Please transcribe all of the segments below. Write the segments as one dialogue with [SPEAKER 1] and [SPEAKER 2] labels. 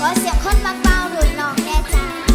[SPEAKER 1] ขอเสียงคนเบาๆหลุดนองแน่จ้า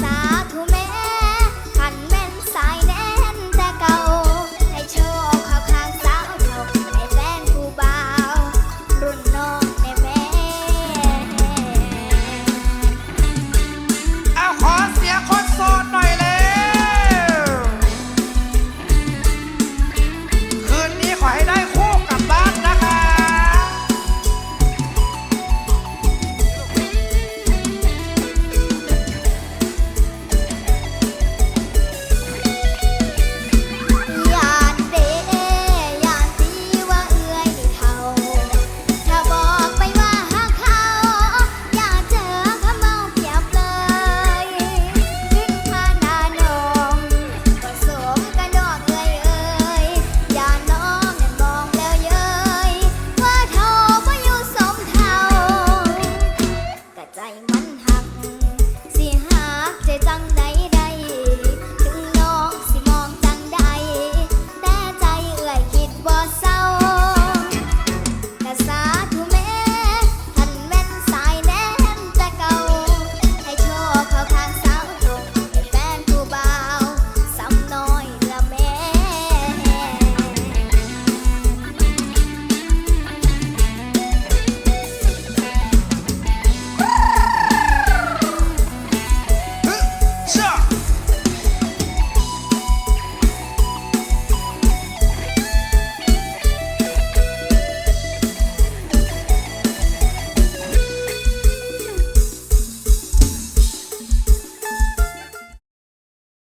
[SPEAKER 1] さ。